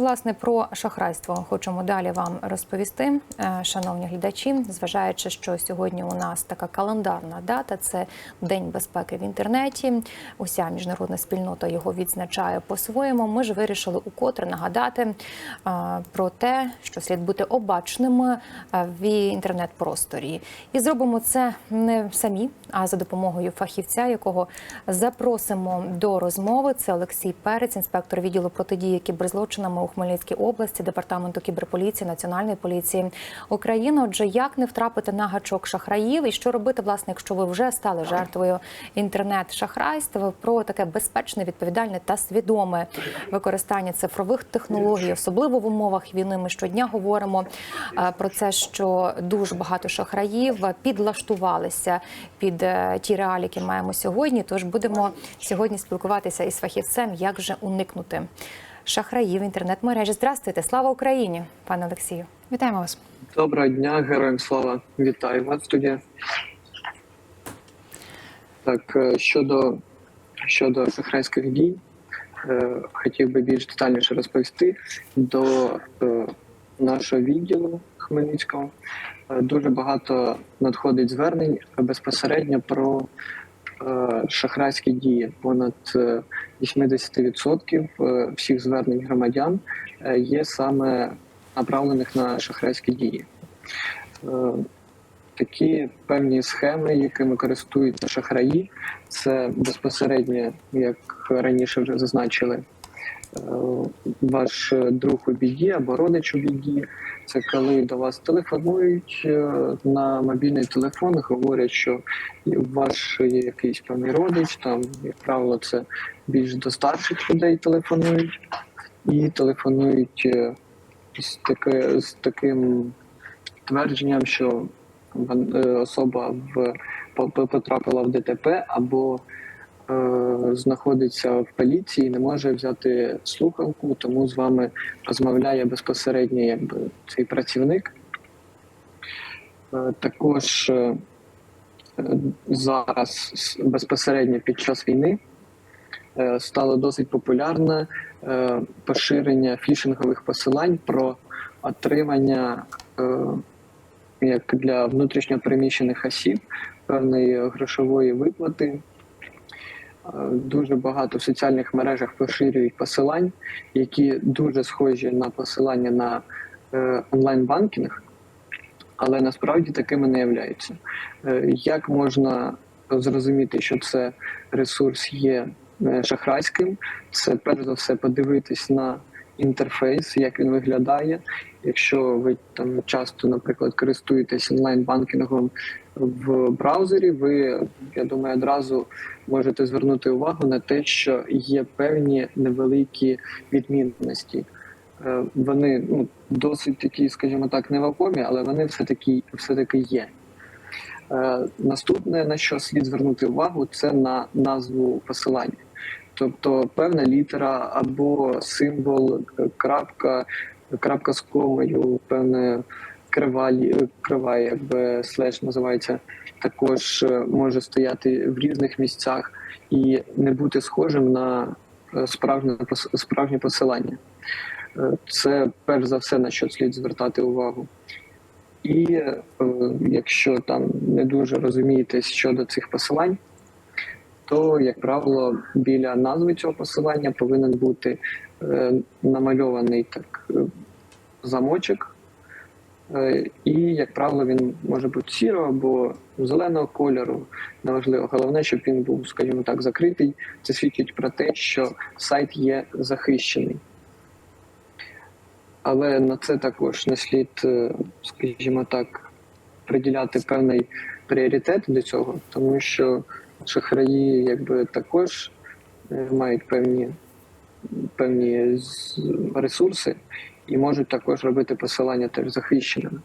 Власне, про шахрайство хочемо далі вам розповісти, Е, шановні глядачі. Зважаючи, що сьогодні у нас така календарна дата, це День безпеки в інтернеті. Уся міжнародна спільнота його відзначає по-своєму. Ми ж вирішили укотре нагадати е, про те, що слід бути обачними е, в інтернет-просторі. І зробимо це не самі, а за допомогою фахівця, якого запросимо до розмови. Це Олексій Перець, інспектор відділу протидії кіберзлочинами у Хмельницькій області, департаменту кіберполіції Національної поліції України. Отже, як не втрапити на гачок шахраїв і що робити, власне, якщо ви вже стали жертвою інтернет-шахрайства, про таке безпечне, відповідальне та свідоме використання цифрових технологій, особливо в умовах війни. Ми щодня говоримо е, про це, що дуже багато шахраїв підлаштувалися під е, ті реалії, які маємо сьогодні. Тож будемо сьогодні спілкуватися із фахівцем, як же уникнути шахраїв інтернет-мережі. Здравствуйте, слава Україні, пане Олексію. Вітаємо вас. Доброго дня, героям слава. Вітаю вас, студія. Так, е, щодо, щодо шахрайських дій, е, хотів би більш детальніше розповісти до е, нашого відділу Хмельницького. Дуже багато надходить звернень безпосередньо про шахрайські дії. Понад е, 80% е, всіх звернень громадян е, є саме направлених на шахрайські дії. Е, Такі певні схеми, якими користуються шахраї, це безпосередньо, як раніше вже зазначили, е, ваш друг у біді або родич у біді. Це коли до вас телефонують е, на мобільний телефон, говорять, що ваш є якийсь певний родич, там, як правило, це більш до старших людей телефонують і телефонують е, з, таки, з таким твердженням, що е, особа в по- по- потрапила в ДТП або е, знаходиться в поліції, не може взяти слухавку, тому з вами розмовляє безпосередньо якби цей працівник. Е, також е, е, зараз безпосередньо під час війни е, стало досить популярне е, поширення фішингових посилань про отримання е, як для внутрішньо переміщених осіб певної грошової виплати. Дуже багато в соціальних мережах поширюють посилань, які дуже схожі на посилання на е, онлайн-банкінг, але насправді такими не являються. Е, Як можна зрозуміти, що це ресурс є е, шахрайським? Це перш за все подивитись на інтерфейс, як він виглядає. Якщо ви там часто, наприклад, користуєтесь онлайн-банкінгом в браузері, ви я думаю, одразу можете звернути увагу на те, що є певні невеликі відмінності. Е, Вони ну, досить такі, скажімо так, невагомі, але вони все таки все таки є. Е, Наступне, на що слід звернути увагу, це на назву посилання. Тобто певна літера або символ, е, крапка, крапка з комою, певне крива, лі- крива якби слеш називається, також е, може стояти в різних місцях і не бути схожим на е, справжнє справжнє посилання. Е, Це перш за все на що слід звертати увагу. І е, якщо там не дуже розумієтесь щодо цих посилань, то, як правило, біля назви цього посилання повинен бути е, намальований так е, замочок. Е, і, як правило, він може бути сірого або зеленого кольору. Неважливо. Головне, щоб він був, скажімо так, закритий. Це свідчить про те, що сайт є захищений. Але на це також не слід, скажімо так, приділяти певний пріоритет до цього, тому що шахраї якби також е, мають певні, певні ресурси і можуть також робити посилання теж захищеними.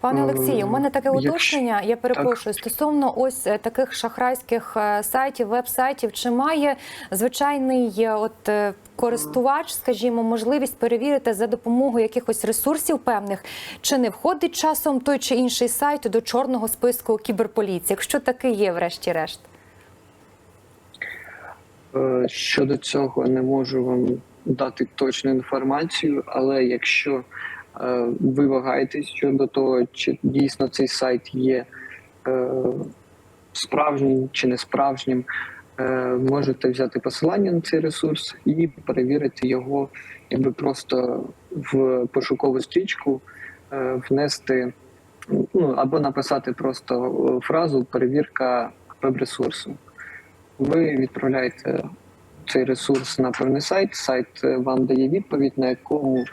Пане Е, Олексію, у мене таке уточнення. Я перепрошую стосовно ось е, таких шахрайських е, сайтів, веб-сайтів. Чи має звичайний от користувач, скажімо, можливість перевірити за допомогою якихось ресурсів певних, чи не входить часом той чи інший сайт до чорного списку кіберполіції, якщо таки є, врешті-решт? Щодо цього не можу вам дати точну інформацію, але якщо ви вагаєтесь щодо того, чи дійсно цей сайт є е, справжнім чи не справжнім, е, можете взяти посилання на цей ресурс і перевірити його, якби просто в пошукову стрічку е, внести ну або написати просто е, фразу перевірка веб-ресурсу. Ви відправляєте цей ресурс на певний сайт. Сайт е, вам дає відповідь, на якому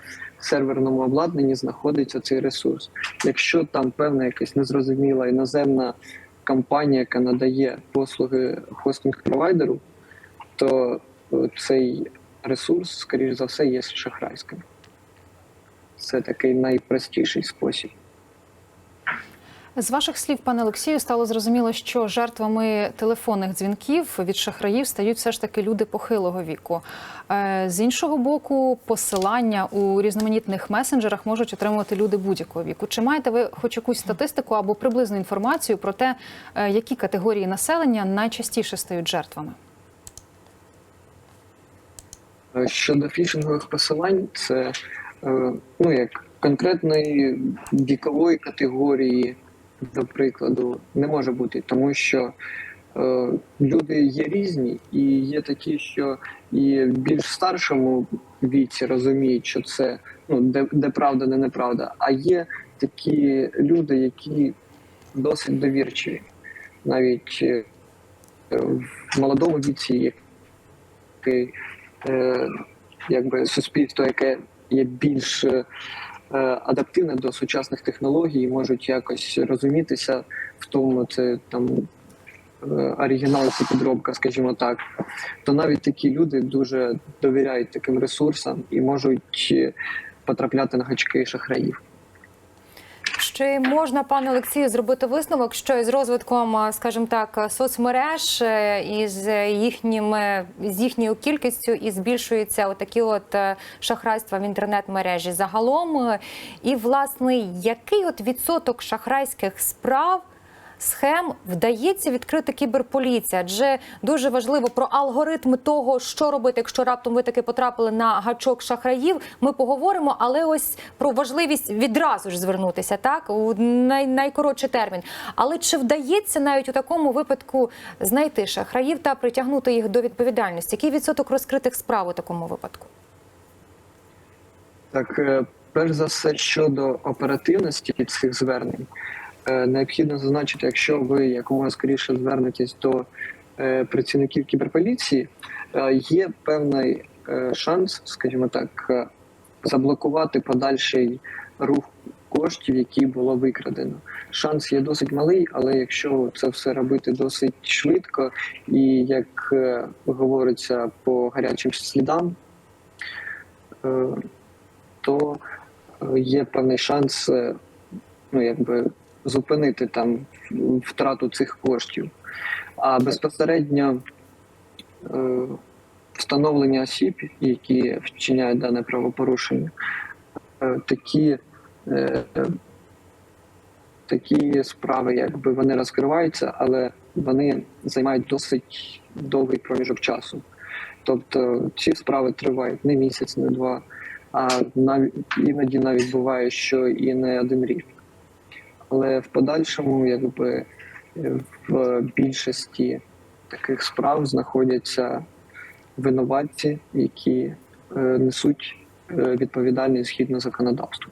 серверному обладнанні знаходиться цей ресурс. Якщо там певна якась незрозуміла іноземна компанія, яка надає послуги хостинг-провайдеру, то е, цей ресурс, скоріш за все, є шахрайським. Це такий найпростіший спосіб. З ваших слів, пане Олексію, стало зрозуміло, що жертвами телефонних дзвінків від шахраїв стають все ж таки люди похилого віку. Е, З іншого боку, посилання у різноманітних месенджерах можуть отримувати люди будь-якого віку. Чи маєте ви хоч якусь статистику або приблизну інформацію про те, е, які категорії населення найчастіше стають жертвами? Е, Щодо фішингових посилань, це ну як конкретної вікової категорії, до прикладу, не може бути, тому що е, люди є різні, і є такі, що і в більш старшому віці розуміють, що це ну де, де правда, де неправда. А є такі люди, які досить довірчиві, навіть е, в молодому віці, який е, якби суспільство, яке є більш е, адаптивне до сучасних технологій, можуть якось розумітися в тому, це там е, оригінал це підробка, скажімо так, то навіть такі люди дуже довіряють таким ресурсам і можуть е, потрапляти на гачки шахраїв. Чи можна, пане Олексію, зробити висновок, що із розвитком, скажімо так, соцмереж із і з їхнім е, з їхньою кількістю і збільшуються отакі от е, шахрайства в інтернет-мережі загалом? Е, І власне, який от відсоток шахрайських справ? Схем вдається відкрити кіберполіція, адже дуже важливо про алгоритми того, що робити, якщо раптом ви таки потрапили на гачок шахраїв. Ми поговоримо, але ось про важливість відразу ж звернутися, так у най- найкоротший термін. Але чи вдається навіть у такому випадку знайти шахраїв та притягнути їх до відповідальності? Який відсоток розкритих справ у такому випадку? Так, е, перш за все, щодо оперативності цих звернень, необхідно зазначити, якщо ви якомога скоріше звернетесь до е, працівників кіберполіції, е, є певний е, шанс, скажімо так, е, заблокувати подальший рух коштів, які було викрадено. Шанс є досить малий, але якщо це все робити досить швидко і як е, говориться по гарячим слідам, е, то е, є певний шанс е, ну, якби зупинити там втрату цих коштів. А безпосередньо е, встановлення осіб, які вчиняють дане правопорушення, е, такі, е, такі справи, якби вони розкриваються, але вони займають досить довгий проміжок часу. Тобто ці справи тривають не місяць, не два, а навіть іноді навіть буває, що і не один рік. Але в подальшому, якби е, в більшості таких справ знаходяться винуватці, які е, несуть е, відповідальність згідно законодавству.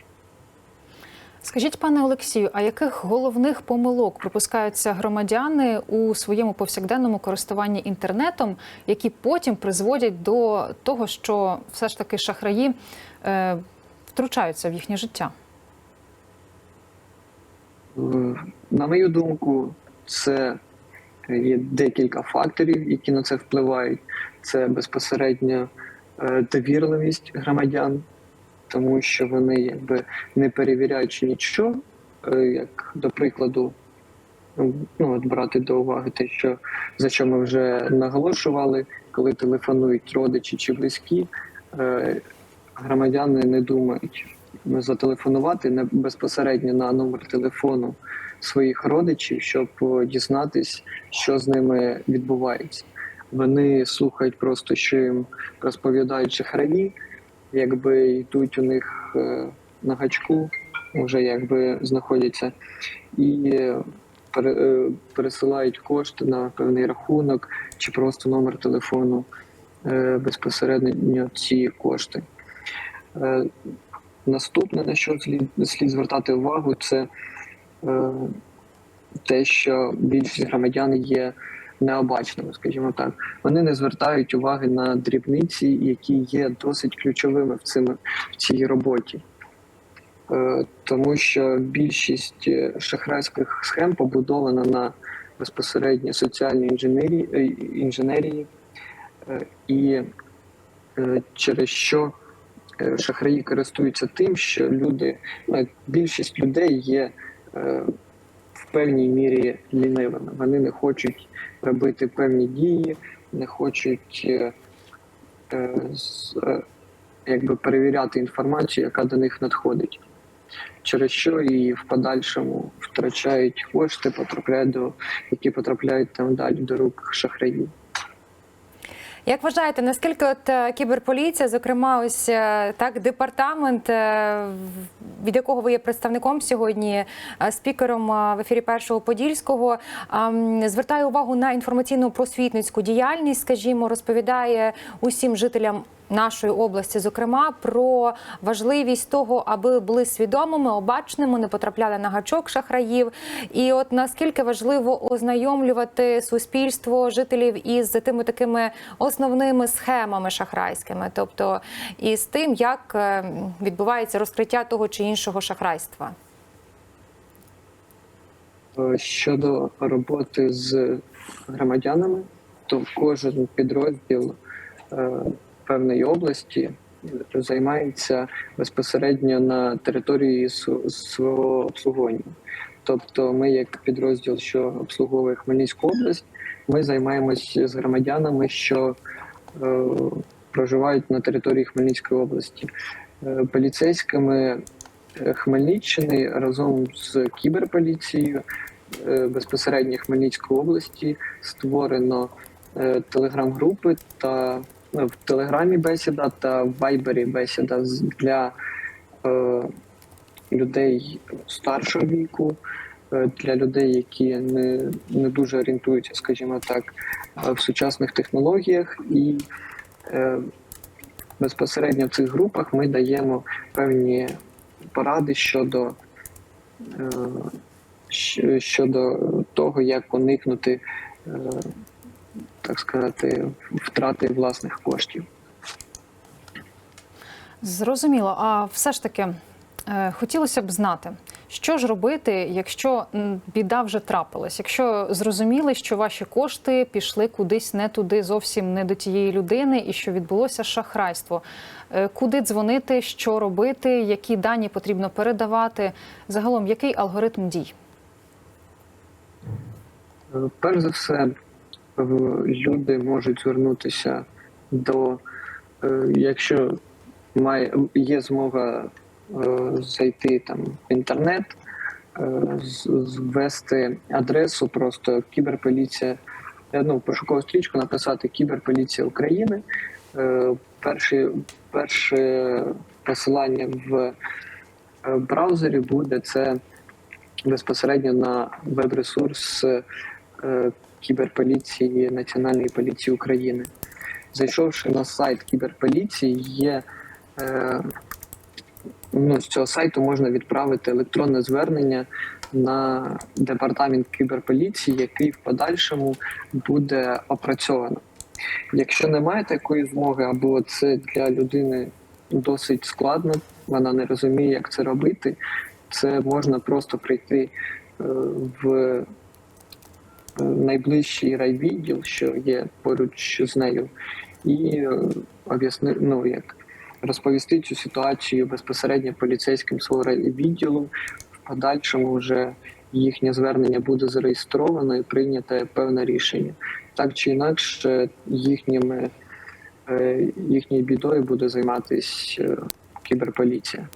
Скажіть, пане Олексію, а яких головних помилок припускаються громадяни у своєму повсякденному користуванні інтернетом, які потім призводять до того, що все ж таки шахраї е, втручаються в їхнє життя? Е, На мою думку, це є декілька факторів, які на це впливають. Це безпосередньо е, довірливість громадян, тому що вони якби не перевіряючи нічого, е, як до прикладу, ну от брати до уваги те, що за що ми вже наголошували, коли телефонують родичі чи близькі, громадяни не думають зателефонувати не безпосередньо на номер телефону своїх родичів, щоб е, дізнатись, що з ними відбувається. Вони слухають просто, що їм розповідають шахраї, якби йдуть у них е, на гачку, вже якби знаходяться, і е, пере- пересилають кошти на певний рахунок чи просто номер телефону безпосередньо ці кошти. Наступне, на що слід, слід звертати увагу, це е, те, що більшість громадян є необачними, скажімо так. Вони не звертають уваги на дрібниці, які є досить ключовими в, цим, в цій роботі. Е, тому що більшість е, шахрайських схем побудована на безпосередньо соціальній інженерії, е, інженерії е, і е, через що шахраї користуються тим, що люди, ну, більшість людей є е, в певній мірі лінивими. Вони не хочуть робити певні дії, не хочуть е, е, е, якби перевіряти інформацію, яка до них надходить. Через що і в подальшому втрачають кошти, потрапляють до які потрапляють там далі до рук шахраїв. Як вважаєте, наскільки от е, кіберполіція, зокрема, ось е, так департамент, е, від якого ви є представником сьогодні, спікером в ефірі першого подільського, звертає увагу на інформаційну просвітницьку діяльність, скажімо, розповідає усім жителям. Нашої області, зокрема, про важливість того, аби були свідомими, обачними, не потрапляли на гачок шахраїв. І от наскільки важливо ознайомлювати суспільство жителів із тими такими основними схемами шахрайськими, тобто із тим, як е, відбувається розкриття того чи іншого шахрайства. Е, Щодо роботи з громадянами, то кожен підрозділ е, певної області займається безпосередньо на території свого обслуговування. Тобто, ми, як підрозділ, що обслуговує Хмельницьку область, ми займаємося з громадянами, що е, проживають на території Хмельницької області, Е, поліцейськими е, Хмельниччини разом з кіберполіцією е, безпосередньо Хмельницької області створено е, телеграм-групи та в Телеграмі бесіда та в Вайбері бесіда для е, людей старшого віку, е, для людей, які не, не дуже орієнтуються, скажімо так, е, в сучасних технологіях. І е, безпосередньо в цих групах ми даємо певні поради щодо, е, щодо того, як уникнути, так сказати, втрати власних коштів. Зрозуміло. А все ж таки е, хотілося б знати, що ж робити, якщо біда вже трапилась, якщо зрозуміли, що ваші кошти пішли кудись не туди, зовсім не до тієї людини, і що відбулося шахрайство. Е, Куди дзвонити, що робити, які дані потрібно передавати? Загалом, який алгоритм дій? Е, Перш за все, люди можуть звернутися до, е, якщо має, є змога е, зайти там в інтернет, е, ввести адресу, просто кіберполіція, е, ну, пошукову стрічку написати Кіберполіція України. Е, Перше, посилання в е, браузері буде це безпосередньо на веб-ресурс е, кіберполіції Національної поліції України. Зайшовши на сайт кіберполіції, є е, ну, з цього сайту можна відправити електронне звернення на департамент кіберполіції, який в подальшому буде опрацьовано. Якщо немає такої змоги, або це для людини досить складно, вона не розуміє, як це робити, це можна просто прийти е, в найближчий райвідділ, що є поруч з нею, і е, об'ясни, ну, як розповісти цю ситуацію безпосередньо поліцейським свого райвідділу. В подальшому вже їхнє звернення буде зареєстровано і прийняте певне рішення. Так чи інакше, їхніми, е, їхньою бідою буде займатися кіберполіція.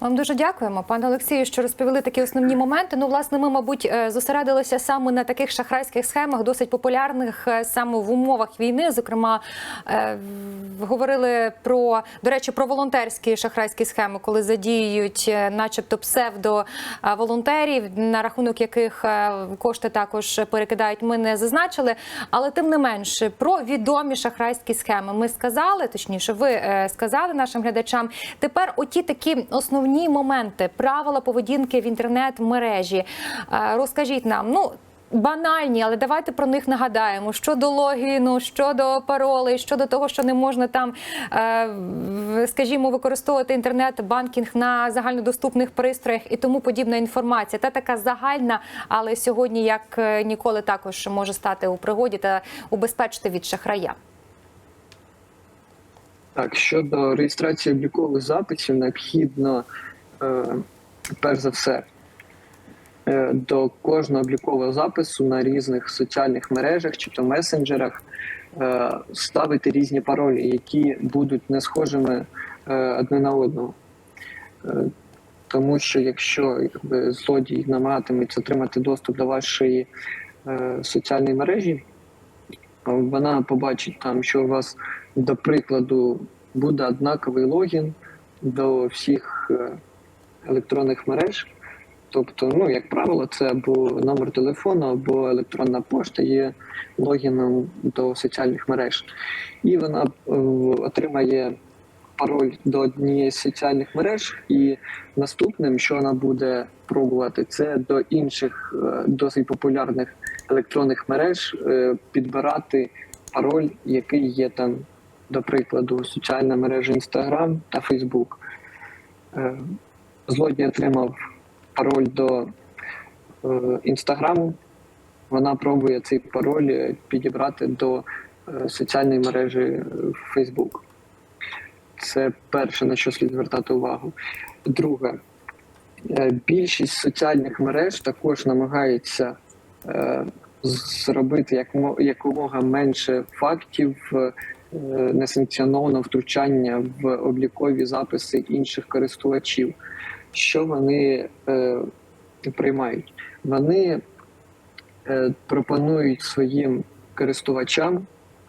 Вам дуже дякуємо, пане Олексію, що розповіли такі основні моменти. Ну, власне, ми, мабуть, е, зосередилися саме на таких шахрайських схемах, досить популярних е, саме в умовах війни. Зокрема, е, говорили про до речі про волонтерські шахрайські схеми, коли задіюють, е, начебто, псевдо е, на рахунок яких кошти також перекидають. Ми не зазначили, але тим не менше про відомі шахрайські схеми ми сказали, точніше, ви сказали нашим глядачам. Тепер оті такі основні моменти, правила поведінки в інтернет-мережі. Е, Розкажіть нам, ну. Банальні, але давайте про них нагадаємо щодо логіну, щодо паролей, щодо того, що не можна там, е, скажімо, використовувати інтернет-банкінг на загальнодоступних пристроях і тому подібна інформація. Та така загальна, але сьогодні, як е, ніколи, також може стати у пригоді та убезпечити від шахрая. Так, щодо реєстрації облікових записів, необхідно е, перш за все е, до кожного облікового запису на різних соціальних мережах чи то месенджерах е, ставити різні паролі, які будуть не схожими е, одне на одного. Е, тому що якщо якби, злодій намагатиметься отримати доступ до вашої е, соціальної мережі, вона побачить там, що у вас, до прикладу, буде однаковий логін до всіх е, електронних мереж. Тобто, ну, як правило, це або номер телефону, або електронна пошта є логіном до соціальних мереж. І вона е, отримає пароль до однієї з соціальних мереж, і наступним, що вона буде пробувати, це до інших е, досить популярних електронних мереж е, підбирати пароль, який є там, до прикладу, соціальна мережа Instagram та. Е, Злодій отримав пароль до е, Інстаграму. Вона пробує цей пароль е, підібрати до е, соціальної мережі е, Facebook. Це перше, на що слід звертати увагу. Друге, е, більшість соціальних мереж також намагається е, зробити якмо- якомога менше фактів е, несанкціонованого втручання в облікові записи інших користувачів. Що вони е, приймають? Вони е, пропонують своїм користувачам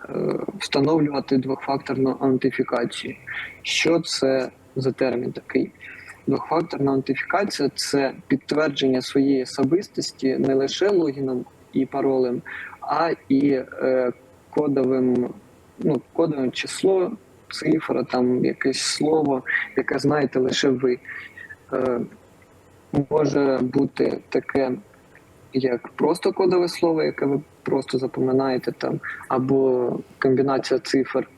е, встановлювати двохфакторну аутентифікацію. Що це за термін такий? Двохфакторна аутентифікація це підтвердження своєї особистості не лише логіном і паролем, а і е, кодовим, ну, кодовим число, цифра, там якесь слово, яке знаєте лише ви. Е, може бути таке, як просто кодове слово, яке ви просто запам'ятаєте там, або комбінація цифр.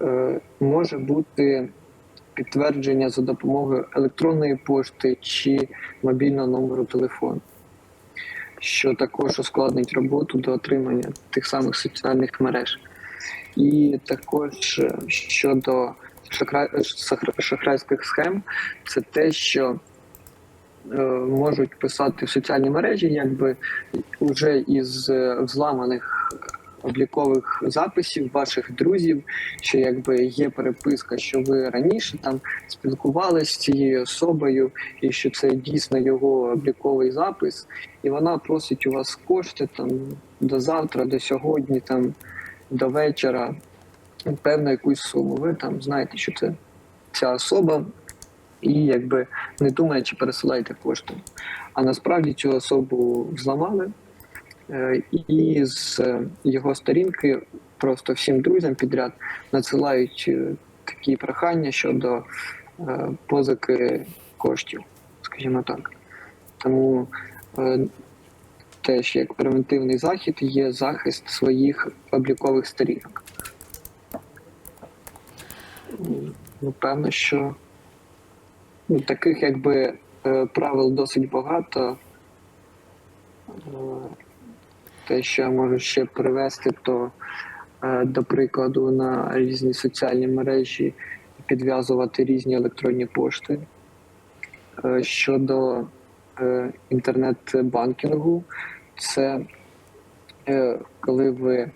Е, може бути підтвердження за допомогою електронної пошти чи мобільного номеру телефону, що також ускладнить роботу до отримання тих самих соціальних мереж. І також е, щодо шахра- шахра- шахрайських схем, це те, що е, можуть писати в соціальні мережі, якби вже із е, взламаних облікових записів ваших друзів, що якби є переписка, що ви раніше там спілкувалися з цією особою, і що це дійсно його обліковий запис, і вона просить у вас кошти там до завтра, до сьогодні, там до вечора, певну якусь суму. Ви там знаєте, що це ця особа, і якби не думаючи, пересилаєте кошти. А насправді цю особу взламали, і з е, його сторінки просто всім друзям підряд надсилають е, такі прохання щодо е, позики коштів, скажімо так. Тому е, теж як превентивний захід є захист своїх облікових сторінок. Ну, певно, що ну, таких якби е, правил досить багато. Те, що я можу ще привести, то е, до прикладу на різні соціальні мережі підв'язувати різні електронні пошти. Е, Щодо е, інтернет-банкінгу, це коли ви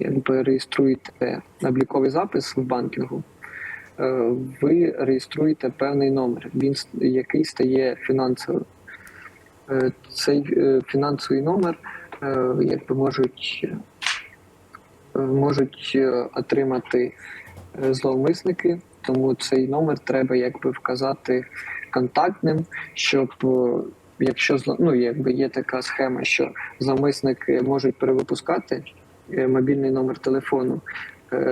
якби реєструєте обліковий запис в банкінгу, ви реєструєте певний номер, він який стає фінансовим. Цей фінансовий номер якби можуть, е, можуть е, отримати е, зловмисники, тому цей номер треба якби вказати контактним, щоб е, якщо ну, якби є така схема, що зловмисники можуть перевипускати е, мобільний номер телефону, е,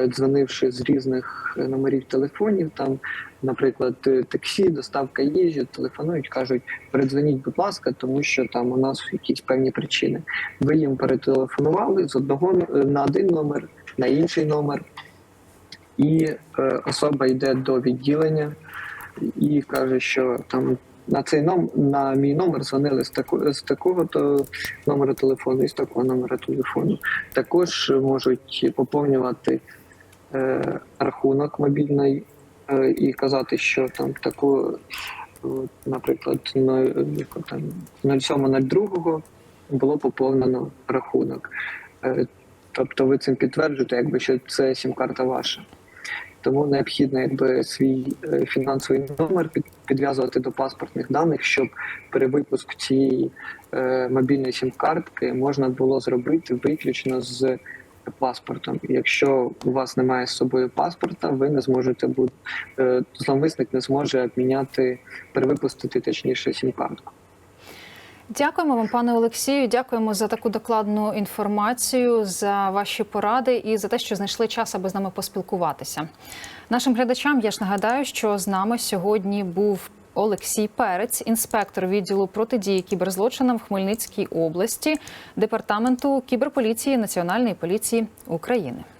дзвонивши з різних е, номерів телефонів, там, наприклад, е, таксі, доставка їжі, телефонують, кажуть, передзвоніть, будь ласка, тому що там у нас якісь певні причини. Ви їм перетелефонували з одного на один номер, на інший номер, і е, особа йде до відділення і каже, що там. На цей ном на мій номер дзвонили з тако з такого то номера телефону і з такого номера телефону. Також можуть поповнювати е, рахунок мобільний е, і казати, що там таку, от, наприклад, на там 07.02 було поповнено рахунок. Е, тобто ви цим підтверджуєте, якби що це сім-карта ваша. Тому необхідно якби свій е, фінансовий номер підв'язувати до паспортних даних, щоб перевипуск цієї е, мобільної сім-картки можна було зробити виключно з паспортом. Якщо у вас немає з собою паспорта, ви не зможете бути е, зловмисник не зможе обміняти, перевипустити точніше сім-картку. Дякуємо вам, пане Олексію. Дякуємо за таку докладну інформацію, за ваші поради і за те, що знайшли час, аби з нами поспілкуватися. Нашим глядачам я ж нагадаю, що з нами сьогодні був Олексій Перець, інспектор відділу протидії кіберзлочинам в Хмельницькій області, департаменту кіберполіції Національної поліції України.